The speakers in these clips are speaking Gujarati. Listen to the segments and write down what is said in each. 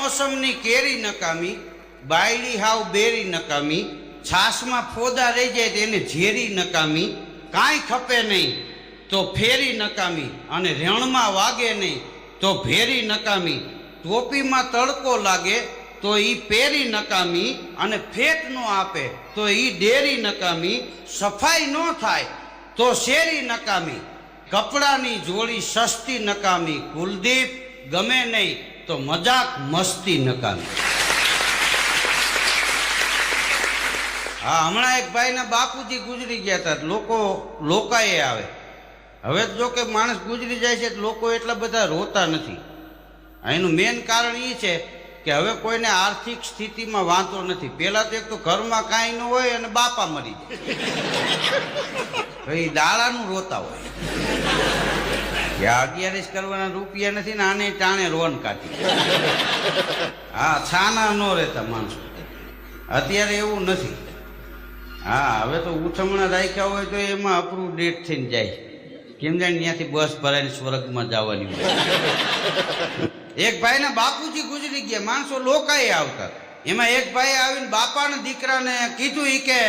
મોસમની કેરી નકામી, બાયડી હાવ બેરી નકામી છાસમાં ફોદા રહી જાય તો એને ઝેરી નકામી, કાંઈ ખપે નહીં તો ફેરી નકામી અને રેણમાં વાગે નહીં તો ભેરી નકામી. ટોપીમાં તડકો લાગે તો ઈ પેરી નકામી અને ફેટ ન આપે તો ઈ ડેરી નકામી. સફાઈ ન થાય તો શેરી નકામી. કપડાની જોડી સસ્તી નકામી. કુલદીપ ગમે નહીં તો મજાક મસ્તી નકામી. હા, હમણાં એક ભાઈના બાપુજી ગુજરી ગયા હતા લોકો, લોકાએ આવે. હવે જો કે માણસ ગુજરી જાય છે લોકો એટલા બધા રોતા નથી. એનું મેન કારણ એ છે કે હવે કોઈને આર્થિક સ્થિતિમાં વાંધો નથી. પહેલા તો એક તો ઘરમાં કાંઈ ન હોય અને બાપા મરી જાય. એ દાડાનું રોતા હોય. કે અગિયારીસ કરવાના રૂપિયા નથી ને આને ટાણે રોન કાઢી. હા, છાના ન રહેતા માણસો. અત્યારે એવું નથી. હા, હવે તો ઉઠમણા રાખ્યા હોય તો એમાં અપ્રુવ ડેટ થઈને જાય. કેમ જાય ત્યાંથી બસ ભરાઈને સ્વર્ગમાં જવાની હોય. એક ભાઈના બાપુજી ગુજરી ગયા. માણસો લોકાએ આવતા. એમાં એક ભાઈ આવીને બાપાના દીકરાને કીધું એ કે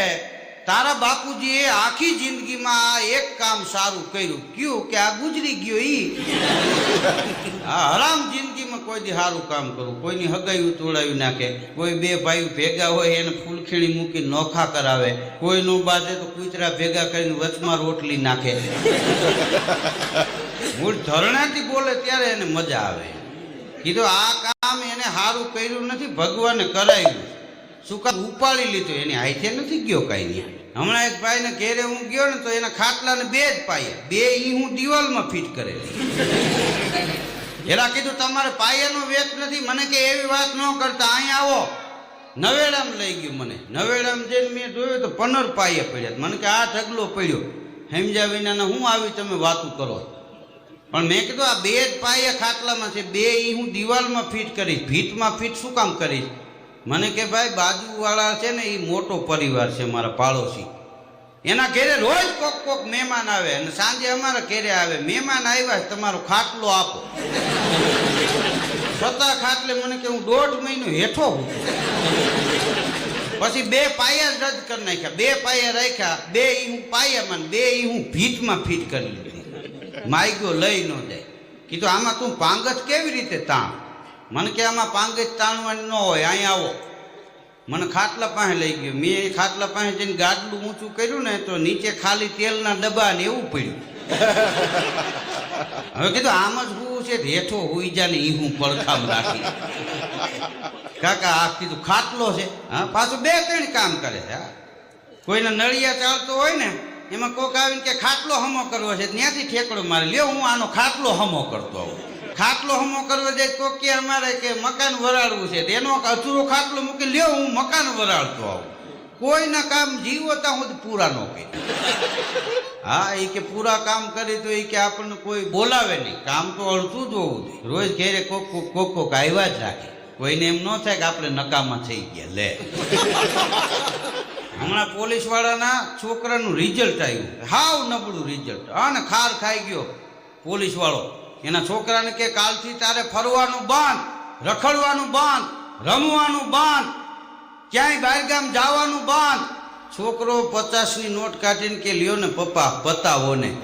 તારા બાપુજીએ આખી જિંદગીમાં એક કામ સારું કર્યું. કયું? કે આ ગુજરી ગયો ઈ. હરામ જિંદગીમાં કોઈ દી સારું કામ કરું. કોઈની હગાઈ તોડાવી નાખે કોઈ બે ભાઈ ભેગા હોય એને ફૂલખીણી મૂકી નોખા કરાવે. કોઈ નો બાજે તો કૂતરા ભેગા કરીને વચમાં રોટલી નાખે. મૂળ ધરણાથી બોલે ત્યારે એને મજા આવે. કીધું, આ કામ એને સારું કર્યું નથી, ભગવાને કરાવ્યું કામ ઉપાડી લીધું? એની હાથે નથી ગયો કાંઈ નહીં હમણાં એક ભાઈને ઘેરે હું ગયો ને તો એના ખાટલાને બે જ પાયા. બે ઈ હું દિવાલમાં ફિટ કરેલી. એલા કીધું, તમારે પાયાનો વેત નથી. મને કે એવી વાત ન કરતા. અહીંયા આવો. નવેડામ લઈ ગયું મને. નવેડામ જઈને મેં જોયું તો પનર પાયે પડ્યા. મને કે આ ઢગલો પડ્યો. હેમજા વિનાના હું આવી તમે વાતું કરો? પણ મેં કીધું, આ બે જ પાયા ખાટલામાં છે. બે ઈ હું દિવાલમાં ફિટ કરીશ. ભીતમાં ફિટ શું કામ કરીશ? મને કે ભાઈ, બાજુવાળા છે ને, એ મોટો પરિવાર છે મારા પાડોશી. એના ઘેરે રોજ કોક કોક મહેમાન આવે અને સાંજે અમારા ઘેરે આવે. મહેમાન આવ્યા તમારો ખાટલો આપો. છતાં ખાટલે મને કે હું દોઢ મહિનો હેઠો હું પછી બે પાયા રદ કરી નાખ્યા. બે પાયા રાખ્યા. બે ઈ હું પાયામાં બે ઈ હું ભીતમાં ફીટ કરી લીધી. માયગો લઈ ન જાય. કીધું, આમાં તું પાંગત કેવી રીતે તાણ? મને કે આમાં પાંગત તાણવાની ન હોય અહીંયા આવો. મને ખાટલા પાસે લઈ ગયો. મેં એ ખાટલા પાસે જઈને ગાડલું ઊંચું કર્યું ને તો નીચે ખાલી તેલના ડબ્બા ને એવું પડ્યું. હવે કીધું આમ જ હું છે હેઠો હોઈ જા ને એ હું પડખામ રાખી. કાકા આ કીધું ખાટલો છે. હા પાછું બે ત્રણ કામ કરે છે કોઈને નળિયા ચાલતો હોય ને એમાં કોક આવીને કે ખાટલો હમો કરવો છે. ત્યાંથી ઠેકડો મારે લ્યો હું આનો ખાટલો હમો કરતો આવું. ખાટલો હમો કરવો જાય તો કે અમારે કે મકાન વરાળવું છે. તેનો અધૂરો ખાટલો મૂકી લ્યો, હું મકાન વરાળતો આવું. કોઈના કામ જીવો ત્યાં હું પૂરા ન કરી. હા એ કે પૂરા કામ કરી તો એ કે આપણને કોઈ બોલાવે નહીં. કામ તો અડધું જ હોવું જોઈએ. રોજ ઘેરે કોક કોક કોક કોક આવ્યા જ રાખે. કોઈને એમ ન થાય કે આપણે નકામા થઈ ગયા. લે. હમણાં પોલીસ વાળાના છોકરાનું રિઝલ્ટ આવ્યું. હાવ નબળું રિઝલ્ટ અને ખાર ખાઈ ગયો પોલીસ વાળો એના છોકરાને કે, કાલથી તારે ફરવાનું બંધ, રખડવાનું બંધ, રમવાનું બંધ, ક્યાંય બહારગામ જવાનું બંધ. છોકરો પચાસની નોટ કાઢીને કે, લ્યો ને પપ્પા પતાવો ને.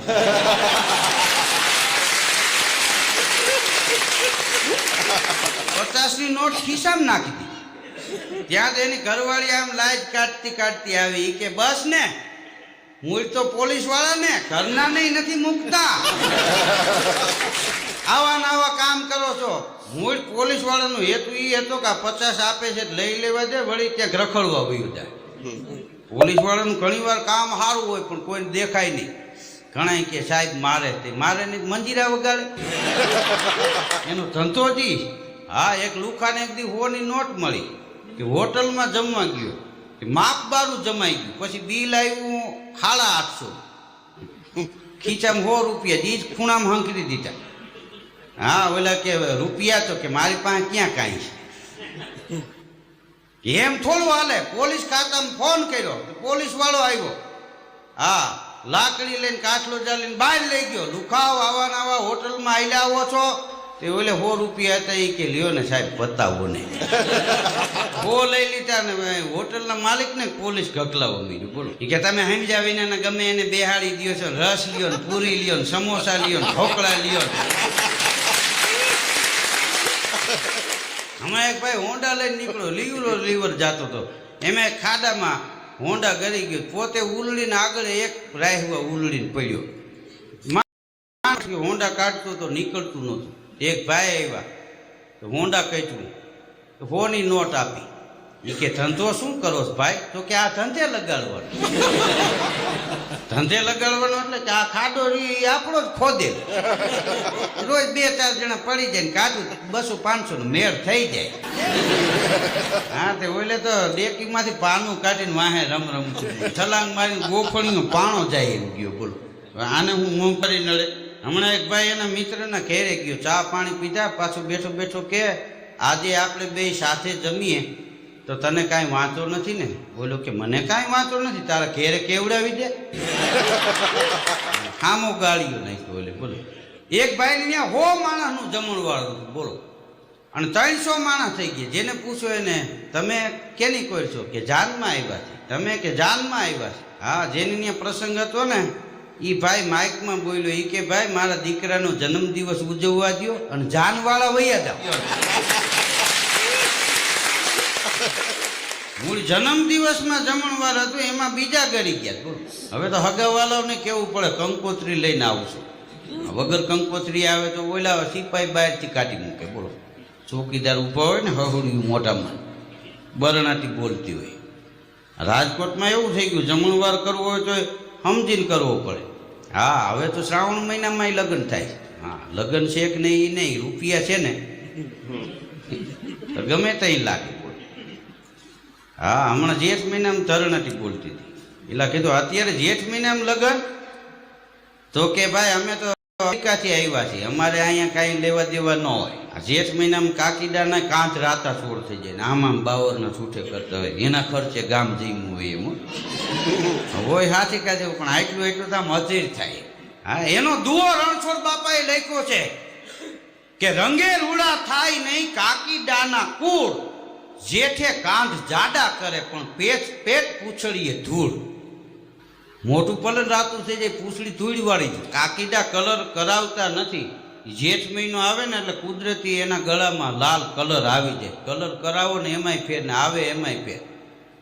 પચાસની નોટ ખિસ્સામાં નાખી દીધી. ત્યાં તો એની ઘરવાળી આમ લાજ કાઢતી કાઢતી આવી. કે, બસ ને. હું તો પોલીસ વાળાને ઘરના નહીં, નથી મૂકતા. આવા આવા કામ કરો છો. હું પોલીસ વાળાનો હેતુ એ હતો કે પચાસ આપે છે લઈ લેવા દે, વળી ક્યાંક રખડવા વયું જાય. પોલીસ વાળાનું ઘણી વાર કામ સારું હોય, પણ કોઈને દેખાય નહીં. ઘણા કે સાહેબ મારે તે, મારે નહીં મંજીરા વગાડે. એનો ધંધો જી હા, એક લુખાને એક દી હોની નોટ મળી કે હોટલમાં જમવા ગયો માપ બારું જમાઈ ગયું. પછી બિલ આવ્યું સાડા આઠસો ખીચામાં સો રૂપિયા દીજ ખૂણામાં હંકરી દીધા. હા, ઓલા કે રૂપિયા તો કે મારી પાસે ક્યાં કાંઈ છે? એમ થોડું હાલે. પોલીસ ખાતામાં ફોન કર્યો. પોલીસ વાળો આવ્યો. હા, લાકડી લઈને કાટલો ચાલીને બહાર લઈ ગયો. દુખાવ આવા ને આવા હોટલમાં આયલા આવો છો. તે ઓલે સો રૂપિયા હતા એ કે લ્યો ને સાહેબ બતાવો ને. હો લઈ લીધા ને હોટલના માલિકને પોલીસ ગકલાવો મીડું બોલો. એ કે તમે સમજાવીને ને ગમે એને બેહાડી દો છો. રસ લ્યો ને પૂરી લ્યો ને સમોસા લ્યો ને ઢોકળા લ્યો ને. હમણાં એક ભાઈ હોન્ડા લઈને નીકળ્યો. લીવરો લીવર જાતો હતો એમાં ખાડામાં હોન્ડા ગરી ગયો. પોતે ઉલડીને આગળ એક રાહવા ઉલડીને પડ્યો. હોન્ડા કાઢતો તો નીકળતું નહોતું. એક ભાઈ આવ્યા. તો હોંડા કહેતું હોની નોટ આપી. એ કે, ધંધો શું કરો છો ભાઈ? તો કે, આ ધંધે લગાડવાનો. ધંધે લગાડવાનો એટલે કે આ ખાડો એ આપણો જ ખોદે. રોજ બે ચાર જણા પડી જાય ને કાચું બસો પાંચસો નો મેળ થઈ જાય. હા, તે ઓલે તો ડેકીમાંથી પાનું કાઢીને વાહે રમ રમ છલાંગ મારીને ગોફણીનો પાણો જાય એમ ગયો, બોલો. આને હું મોં કરી નડે. હમણાં એક ભાઈ એના મિત્રના ઘેરે ગયો. ચા પાણી પીધા, પાછું બેઠો બેઠો કે, આજે આપણે બે સાથે જમીએ. તો તને કાંઈ વાંચો નથી ને? બોલો કે, મને કાંઈ વાંચો નથી. તારા ઘેરે કેવડાવી દે. ખામો ગાળ્યો નહીં બોલે બોલો. એક ભાઈ ત્યાં હો માણસનું જમણવાળું વાળું બોલો. અને ત્રણસો માણસ થઈ ગયા. જેને પૂછો એને, તમે કેની કોઈ છો? કે, જાનમાં આવ્યા છે. તમે કે, જાનમાં આવ્યા છે. હા, જેની ત્યાં પ્રસંગ હતો ને એ ભાઈ માઇકમાં બોલ્યો એ કે ભાઈ, મારા દીકરાનો જન્મદિવસ ઉજવવા દ્યો અને જાનવાળા વૈયા જાઓ. મૂળ જન્મદિવસમાં જમણવાર હતું, એમાં બીજા ગળી ગયા બોલો. હવે તો હગાવાલાઓને કેવું પડે, કંકોત્રી લઈને આવશું વગર કંકોત્રી આવે તો ઓલા સિપાઈ બહારથી કાઢી મૂકે, બોલો. ચોકીદાર ઊભા હોય ને, હહુડિયું મોટામાં બરણાથી બોલતી હોય. રાજકોટમાં એવું થઈ ગયું, જમણવાર કરવો હોય તો સમજીને કરવો પડે. હા, હવે તો શ્રાવણ મહિનામાં લગ્ન થાય હા, લગ્ન છે કે નહીં એ નહીં. રૂપિયા છે ને. ગમે ત્યાં લાગે હા, હમણાં જેઠ મહિનામાં ધરણાથી બોલતી હતી. એટલે કીધું, અત્યારે જેઠ મહિનામાં લગ્ન? તો કે ભાઈ, અમે તો અમેરિકાથી આવ્યા છીએ. અમારે અહીંયા કાંઈ લેવા દેવા ન હોય. જેઠ મહિનામાં કાકીડાના કાંચ રાતા છોડ થઈ જાય ને આમ આમ બાવરના છૂટે કરતા હોય. એના ખર્ચે ગામ જઈમું હોય એમ હોય હાથી કાજે પણ આટલું એટલું તો આમ હજીર થાય. હા, એનો દુઓ રણછોડ બાપાએ લખ્યો છે કે રંગે રૂડા થાય નહીં કાકીડાના કૂળ. જેઠે કાંધ જાડા કરે, પણ પેટ પેટ પૂછડીએ ધૂળ. મોટું પલન રાતું થઈ જાય, પૂછડી ધૂળ વાળી જાય. કાકીડા કલર કરાવતા નથી. જેઠ મહિનો આવે ને એટલે કુદરતી એના ગળામાં લાલ કલર આવી જાય. કલર કરાવો ને એમાંય ફેર ને આવે એમાંય ફેર.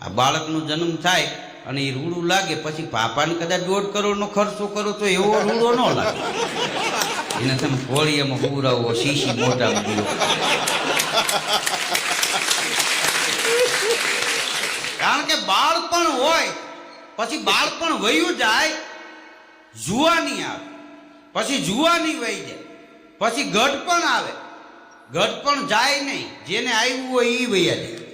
આ બાળકનો જન્મ થાય અને એ રૂડું લાગે, પછી પાપાને કદાચ દોઢ કરોડનો ખર્ચો કરો તો એવો રૂડો ન લાગે. એને તમે ઘોડીયામાં પૂરાવો, શીશી મોટા કારણ કે બાળપણ હોય પછી બાળપણ વયું જાય જુવાની આવે. પછી જુવાની વહી જાય. પછી ગઢપણ આવે. ગઢપણ જાય નહીં. જેને આવ્યું હોય એ વૈયા જાય.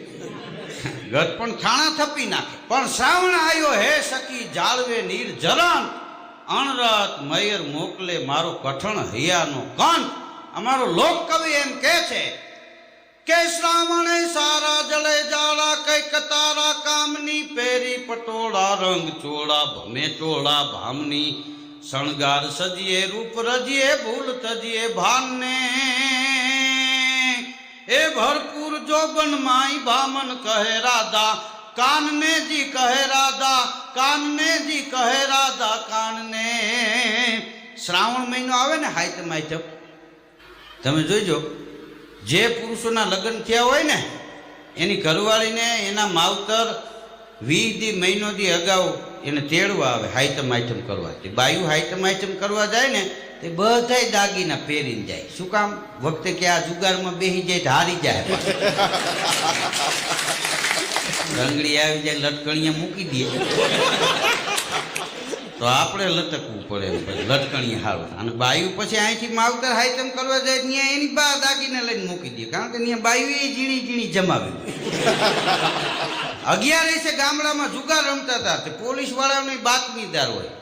ગઢપણ ખાણા થપી નાખે. પણ શ્રાવણ આવ્યો હે સખી, જાળવે નીર જરણ અણરત મયર મોકલે મારો કઠણ હૈયાનો કંઠ અમારો લોક કવિ એમ કહે છે કે શ્રાવણે સારા જલે જાળા, કંઈક તારા કામની પેરી પટોળા, રંગ ચોળા, ભમે ચોળા, ભામની શણગાર સજીએ, રૂપ રજીએ, ભૂલ તજીએ, ભાનને. એ ભરપૂર જોબન માઈ ભામન કહે રાધા, કાનને જી કહે રાધા, કાનને જી કહે રાધા, કાનને. શ્રાવણ મહિનો આવે ને હાઈત હાઈતમ તમે જોઈજો. જે પુરુષોના લગ્ન થયા હોય ને, એની ઘરવાળીને એના માવતર વી દી મહિનો દી અગાઉ એને તેડવા આવે હાઈતમ આઈટમ કરવા. તે બાયું હાઈતમ આઈટમ કરવા જાય ને, તે બધાય દાગીના પહેરીને જાય. શું કામ? વખતે કે આ જુગારમાં બેસી જાય હારી જાય. રંગડી આવી જાય, લટકણીયા મૂકી દે. તો આપણે લટકવું પડે લટકણી હારું. અને બાયુ પછી અહીંથી માવતર હાઈતમ કરવા જાય, ત્યાં એની બા દાગીને લઈને મૂકી દે, કારણ કે ત્યાં બાયુ એ ઝીણી ઝીણી જમાવી અગિયાર છે ગામડામાં જુગાર રમતા હતા, તે પોલીસ વાળાની બાતમીદાર હોય.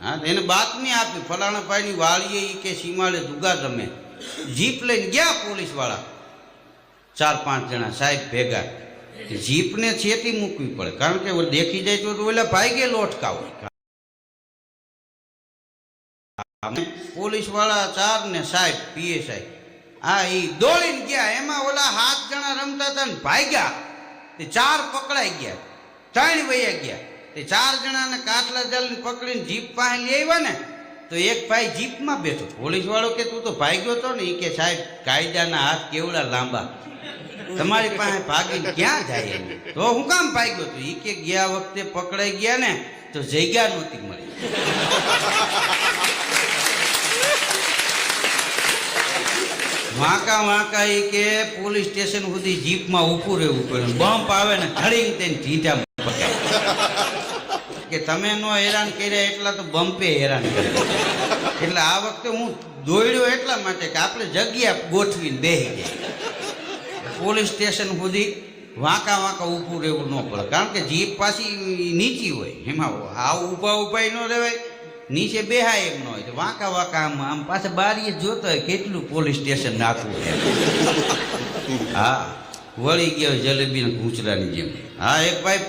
હા એને બાતમી આપી, ફલાણા ભાઈની વાળીએ એ કે સીમાડે જુગાર રમે. જીપ લઈને ગયા પોલીસવાળા ચાર પાંચ જણા, સાહેબ ભેગા. જીપને છેતી મૂકવી પડે, કારણ કે દેખી જાય તો ઓલા ભાઈ લોટકા હોય. પોલીસવાળા ચાર ને સાહેબ પીએસઆઈ હા એ દોડીને ગયા. એમાં ઓલા હાથ જણા રમતા હતા ને ભાગ્યા. તે ચાર પકડાઈ ગયા. ત્રણ વૈયા ગયા. તે ચાર જણાને કાટલા જાલને પકડીને જીપ પાસે લઈ આવ્યા ને, તો એક ભાઈ જીપમાં બેઠો. પોલીસ વાળો કે, તું તો ભાગ્યો તો ને? એ કે, સાહેબ, કાયદાના હાથ કેવડા લાંબા. તમારી પાસે ભાગીને ક્યાં જાય તો હું કામ ભાગ્યો તો એ કે, ગયા વખતે પકડાઈ ગયા ને, તો જગ્યા નહોતી મળી. વાંકા વાંકા એ કે પોલીસ સ્ટેશન સુધી જીપમાં ઊભું રહેવું પડે બમ્પ આવે ને ધડીને તેને ઢીંઢા કે તમે નો હેરાન કર્યા એટલા તો બમ્પે હેરાન કર્યા. એટલે આ વખતે હું દોડ્યો એટલા માટે કે આપણે જગ્યા ગોઠવીને બેસી ગયા. પોલીસ સ્ટેશન સુધી વાંકા વાંકા ઊભું રહેવું ન પડે. કારણ કે જીપ પાછી નીચી હોય. એમાં આ ઊભા ઊભા ન રહેવાય. નીચે બેહા એમ ન હોય તો વાંકા વાંકા આમ આમ પાછા બારીએ જોતો હોય કેટલું પોલીસ સ્ટેશન નાખવું હા વળી ગયો જલેબી ઘૂંચરાની જેમ. હા એક ભાઈ